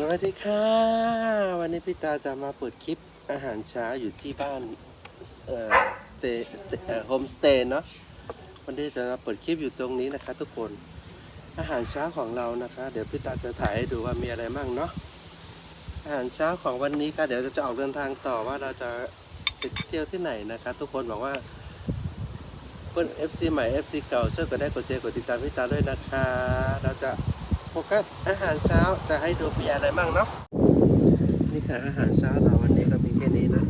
สวัสดีค่ะ วันนี้พี่ตาจะมาเปิดคลิปอาหารเช้าอยู่ที่บ้านเอ่อสเตย์เอ่อโฮมสเตย์เนาะวันนี้จะมาเปิดคลิปอยู่ตรงนี้นะคะ ทุกคนอาหารเช้าของเรานะคะ เดี๋ยวพี่ตาจะถ่ายให้ดูว่ามีอะไรมั่งเนาะอาหารเช้าของวันนี้ค่ะเดี๋ยวจะออกเดินทางต่อว่าเราจะไปเที่ยวที่ไหนนะคะ ทุกคนบอกว่าเพื่อน FC ใหม่ FC เก่าช่วยกดได้กดแชร์กดติดตามพี่ตาด้วยนะคะ เราจะ โฟกัสอาหารเช้าจะให้ดูมีอะไรบ้างเนาะนี่ค่ะอาหารเช้าเราวันนี้เรามีแค่นี้นะ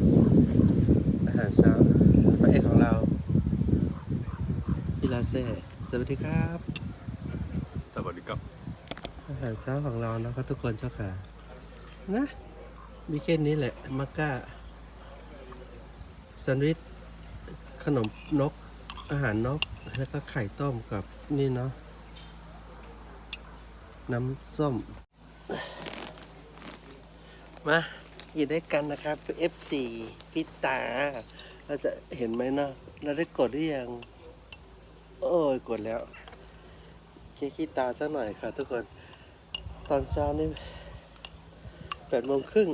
อาหารเช้าพระเอกของเราพี่ลาเซ่สวัสดีครับ สวัสดีครับ อาหารเช้าของเรานะครับทุกคนเจ้าค่ะนะมีแค่นี้แหละมักก้าแซนด์วิชขนมนกอาหารนกแล้วก็ไข่ต้มกับนี่เนาะ น้ำส้ม มาอยู่ด้วยกันนะครับ F4 พี่ตา เราจะเห็นไหมเนาะเราได้กดหรือยัง โอ้ย กดแล้วเคขี้ตาสักหน่อยค่ะทุกคน ตอนเช้านี่แปดโมงครึ่ง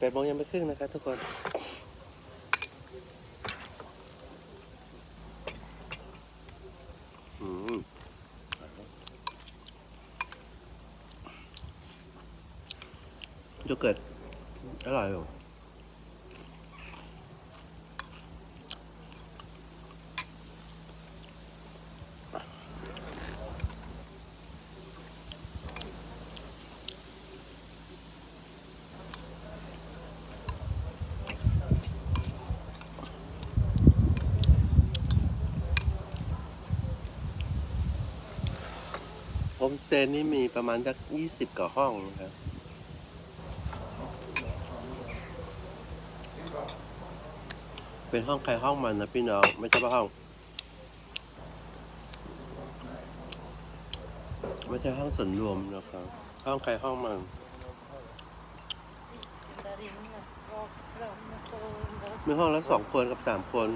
แปดโมงยังไม่ครึ่งนะครับทุกคน อืม โยเกิร์ตอร่อยอยู่โฮมสเตย์นี่มีประมาณสักยี่สิบกว่าห้องนะครับ เป็นห้องใครห้องมันนะพี่น้อง ไม่ใช่ห้อง ไม่ใช่ห้องส่วนรวมนะครับ ห้องใครห้องมัน มีห้องละสองคนกับสามคน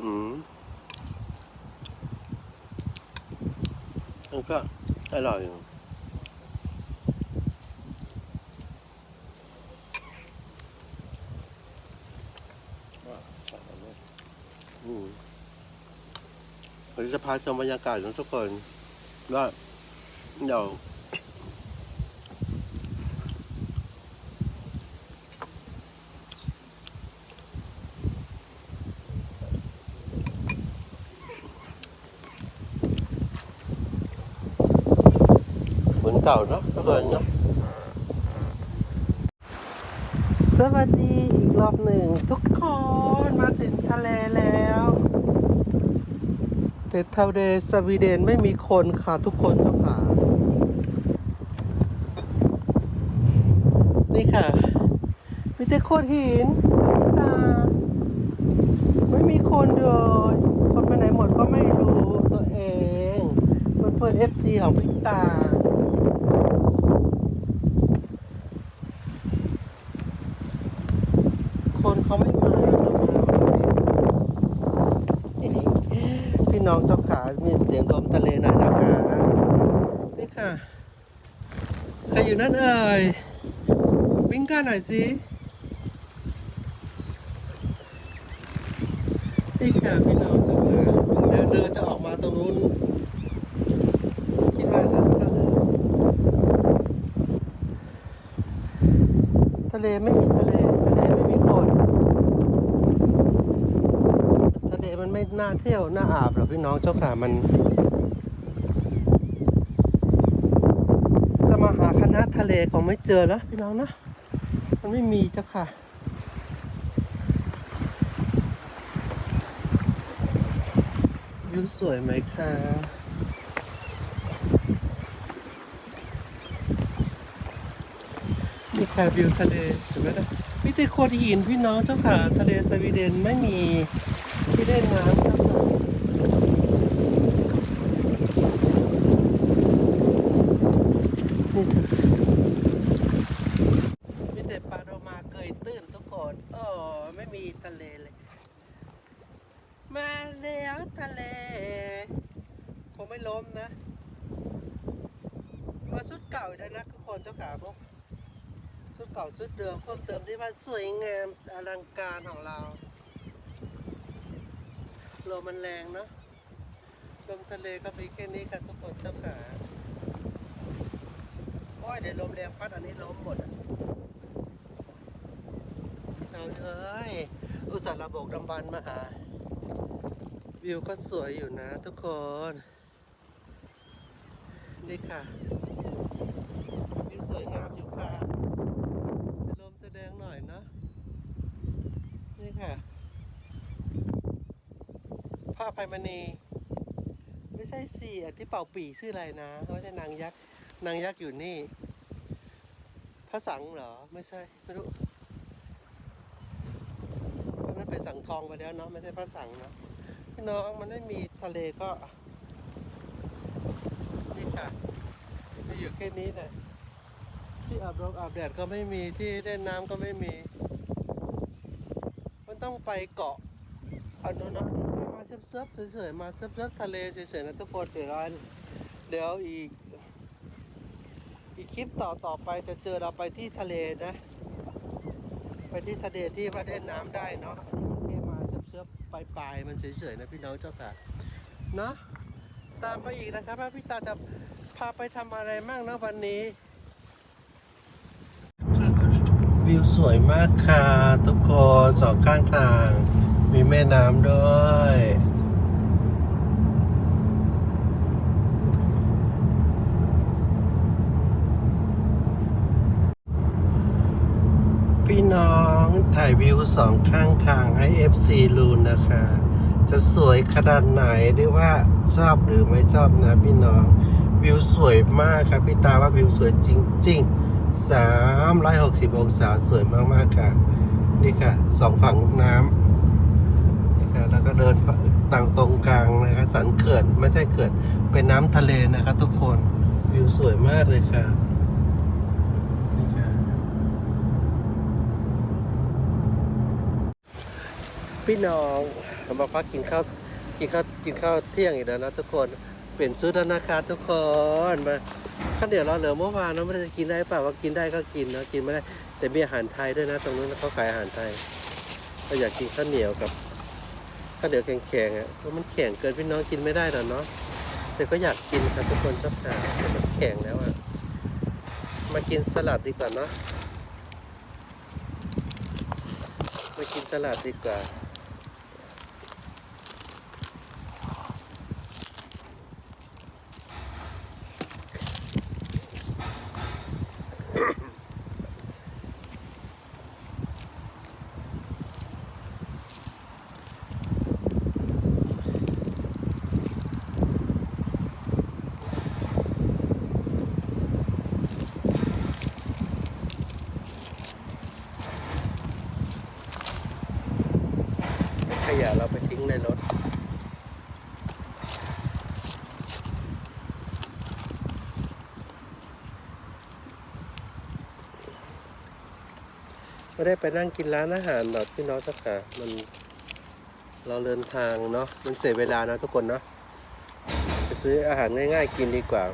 อืมมันก็อร่อยอยู่ อืม เราจะพาชมบรรยากาศของทุกคนว่าเดี๋ยวเหมือนเก่าเนาะทุกคนเนาะสวัสดีอีกรอบหนึ่งทุกคนมาถึงทะเลแล้ว แต่ทาเดสวีเดนไม่มีคนค่ะทุกคนเจ้าค่ะนี่ค่ะ มีแต่โคดหินตาไม่มีคนเลยคนไปไหนหมดก็ไม่รู้ตัวเอง มันเพื่อนเอฟซีของพิตา คนเขาไม่มาพี่ น้องเจ้าขามีเสียงลมทะเลหน่อยนะคะนี่ค่ะใครอยู่นั่นเอ่ยปิ้งก้าหน่อยสินี่ค่ะพี่น้องเจ้าขาเดี๋ยวเรือจะออกมาตรงนู้นคิดว่านะทะเลไม่มีทะเลไม่มีคน ทะเลมัน ไม่น่าเที่ยวน่าอาบหรอกพี่น้องเจ้าขามันจะมาหาคณะทะเลคงไม่เจอแล้วพี่น้องนะมันไม่มีเจ้าค่ะวิวสวยไหมคะนี่ค่ะวิวทะเลเห็นไหมนะมีแต่โขดหินพี่น้องเจ้าค่ะ ทะเลสวีเดนไม่มี เล่นน้ำค่ะนี่ค่ะมีแต่ปลาโรมาเกยตื้นทุกคนโอ้ไม่มีทะเลเลย มาแล้วทะเล คงไม่ล้มนะ มาชุดเก่าแล้วนะทุกคนเจ้าขาพวกชุดเก่าชุดเดิมเพิ่มเติมที่ว่าสวยงามอลังการของเรา ลมมันแรงเนาะลมทะเลก็มีแค่นี้ค่ะทุกคนเจ้าขาโอ้ยเดี๋ยวลมแรงพัดอันนี้ล้มหมดเอาเอ้ยอุตส่าห์ระบบดำบันมาหา วิวก็สวยอยู่นะทุกคน นี่ค่ะวิวสวยงามอยู่ค่ะแต่ลมจะแดงหน่อยเนาะนี่ค่ะ ไพมณี ไม่ใช่สิอันที่เป่าปีชื่ออะไรนะไม่ใช่นางยักษ์นางยักษ์อยู่นี่พระสังเหรอ ไม่ใช่ไม่รู้เพราะนั้นเป็นสังทองไปแล้วเนาะไม่ใช่พระสังเนาะพี่น้องมันไม่มีทะเลก็นี่ค่ะจะอยู่แค่นี้แหละที่อาบรมอาบแดดก็ไม่มีที่เล่นน้ำก็ไม่มี มันต้องไปเกาะอันนู้น ซิฟๆเฉยๆมาเซิฟๆทะเลเฉยๆนะทุกคนเดี๋ยวเราเดี๋ยวอีก อีกคลิปต่อต่อไปจะเจอเราไปที่ทะเลนะ ไปที่ทะเลที่ว่าเล่นน้ำได้เนาะแค่มาซิฟๆปลายๆมันเฉยๆนะพี่น้องเจ้าค่ะเนาะตามไปอีกนะครับว่าพี่ตาจะพาไปทำอะไรมั่งนะวันนี้วิวสวยมากค่ะทุกคนสองข้างทาง มีแม่น้ำด้วยพี่น้องถ่ายวิวสองข้างทางให้ FC รูนนะคะ จะสวยขนาดไหนหรือว่าชอบหรือไม่ชอบนะพี่น้อง วิวสวยมากครับพี่ตาว่าวิวสวยจริง ๆ 360 องศาสวยมาก ๆ ค่ะ นี่ค่ะสองฝั่งน้ำ แล้วก็เดินต่างตรงกลางนะคะสันเขื่อนไม่ใช่เขื่อนเป็นน้ำทะเลนะคะทุกคนวิวสวยมากเลยค่ะพี่น้องมาพักกินข้าวกินข้าวกินข้าวเที่ยงอีกแล้วนะทุกคนเปลี่ยนชุดแล้วนะคะทุกคนมาข้าวเหนียวเราเหลือเมื่อวานเราไม่ได้จะกินได้เปล่าว่ากินได้ก็กินนะกินไม่ได้แต่มีอาหารไทยด้วยนะ ตรงนู้นเขาขายอาหารไทยเราอยากกินข้าวเหนียวกับ ข้าวเหนียวแข็งๆอะเพราะมันแข็งเกินพี่น้องกินไม่ได้หรอกเนาะแต่ก็อยากกินครับทุกคนชอบทานแต่มันแข็งแล้วอะมากินสลัดดีกว่าเนาะมากินสลัดดีกว่า ขยะเราไปทิ้งในรถ ไม่ได้ไปนั่งกินร้านอาหารหรอกพี่น้องสักค่มันเราเดินทางเนาะมันเสียเวลานะทุกคนเนาะไปซื้ออาหารง่ายๆ กินดีกว่า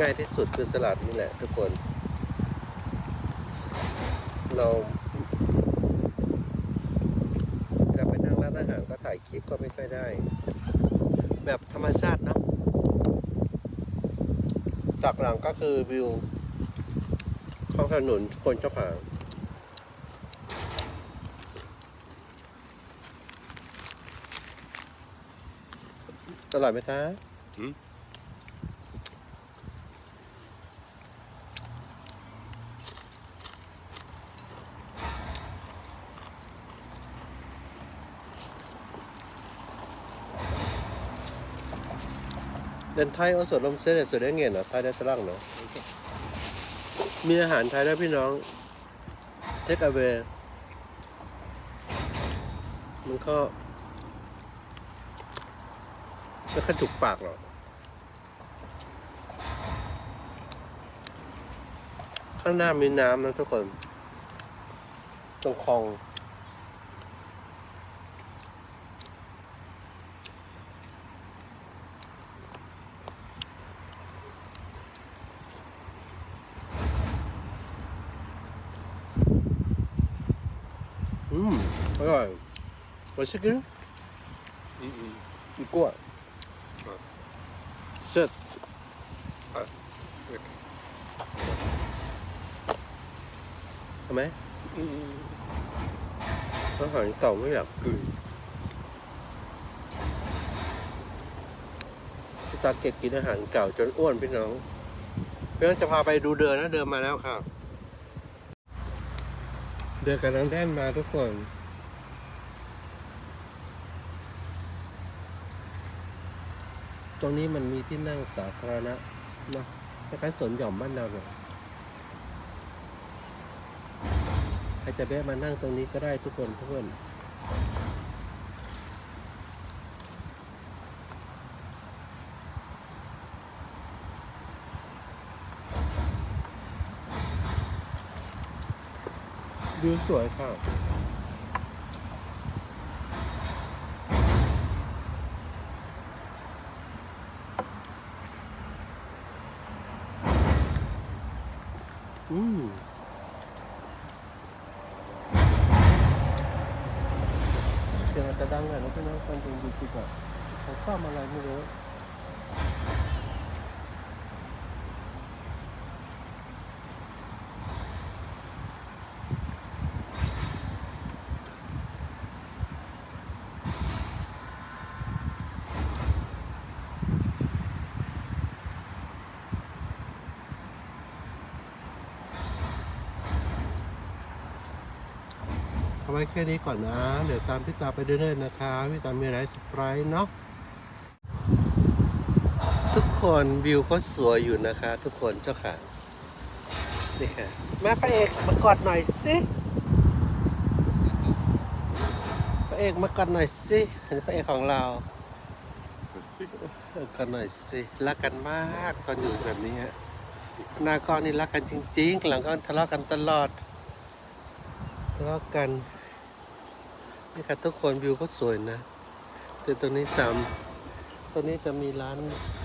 ง่ายที่สุดคือสลัดนี่แหละทุกคน เราเวลาไปนั่งร้านอาหารก็ถ่ายคลิปก็ไม่ค่อยได้ แบบธรรมชาติเนอะจากหลังก็คือวิว ของถนนคนเจ้าขาอร่อยไหมคะอืม Den thai også de ser det så det er ingen at thai det er så langt nå. มีอาหารไทยด้วยพี่น้อง เทคอเวมันก็ไม่ค่อยถูกปากหรอกข้างหน้ามีน้ำนะทุกคน ตรงคลอง อืมอร่อย 맛있긴 음, 음. 이거 어. 셋 아, 이렇게. ทำไหม 음, 음. อาหารเก่าไม่อยาก 그 พี่ตาเก็บกินอาหารเก่าจนอ้วนพี่น้องเพื่อนจะพาไปดูเดินนะเดินมาแล้วครับ เดินกันทั้งแท่นมาทุกคน รงนี้มันมีที่นั่งสาธารณะนะคล้ายๆสวนหย่อมบ้านเราเนี่ยใครจะแวะมานั่งตรงนี้ก็ได้ทุกคนทุกคนวิวสวยค่ะ อืมเสีย งอาจจะดังหน่อยนะพี่น้องตอนดูดีกว่าเขาซ่อมอะไรไม่รู้ ไว้แค่นี้ก่อนนะ เดี๋ยวตามพี่ตาไปเรื่อยๆนะคะพี่ตามีอะไรสปรายเนาะทุกคนวิวก็สวยอยู่นะคะ ทุกคนเจ้าค่ะนี่ค่ะมาไปเอกมากอดหน่อยสิพระเอกมากอดหน่อยสิอันนพระเอกของเรากอดหน่อยสิรักกันมากตอนอยู่แบบนี้ฮะหน้าก้อนนี่รักกันจริง ๆ หลังก้อนทะเลาะกันตลอดทะเลาะกัน นี่ค่ะทุกคนวิวก็สวยนะแต่ตรงนี้สามตรงนี้จะมีร้าน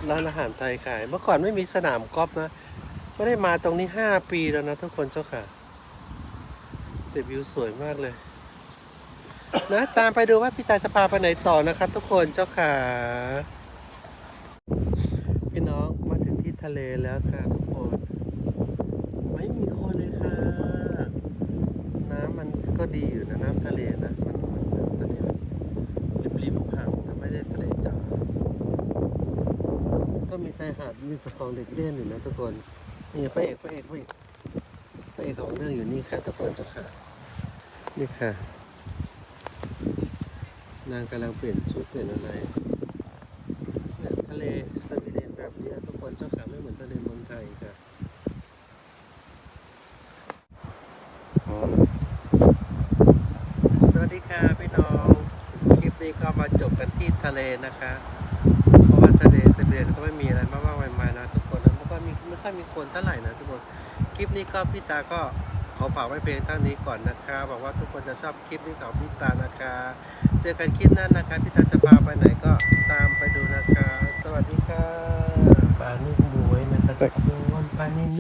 ร้านอาหารไทยขาย เมื่อก่อนไม่มีสนามกอล์ฟนะ ไม่ได้มาตรงนี้ห้าปีแล้วนะทุกคนเจ้าค่ะแต่วิวสวยมากเลย นะตามไปดูว่าพี่ตาจะพาไปไหนต่อนะคะทุกคนเจ้าค่ะพี่น้องมาถึงที่ทะเลแล้วค่ะทุกคนไม่มีคนเลยค่ะ น้ำมันก็ดีอยู่นะน้ำทะเลนะมันมันมันทะเลมันริบๆห่างนะไม่ได้ทะเลจ๋าก็ มีชายหาดมีสของเด็กเล่นอยู่นะทุกคนนี่พระเอกพระเอกพระเอกพระเอกของเรื่องอยู่นี่ค่ะทุกคนเจ้าค่ะนี่ค่ะนางกำลังเปลี่ยนชุดเปลี่ยนอะไรเนี่ยทะเลสวีเดนแบบนี้ทุกคนเจ้าค่ะไม่เหมือนทะเลเมืองไทยค่ะสวัสดีค่ะพี่น้อง คลิปนี้ก็มาจบกันที่ทะเลนะคะ เพราะว่าทะเลส วีเดนก็ไม่มีอะไรมากมากมายๆนะทุกคนนะไม่ค่อยมีไม่ค่อยมีคนเท่าไหร่นะทุกคน คลิปนี้ก็พี่ตาก็ขอฝากไว้เพียงเท่านี้ก่อนนะคะบอกว่าทุกคนจะชอบคลิปนี้ของพี่ตานะคะเจอกันคลิปหน้านะคะพี่ตาจะพาไปไหนก็ตามไปดูนะคะ สวัสดีค่ะปานิ่มบวยนะคะทุกคนปานิ่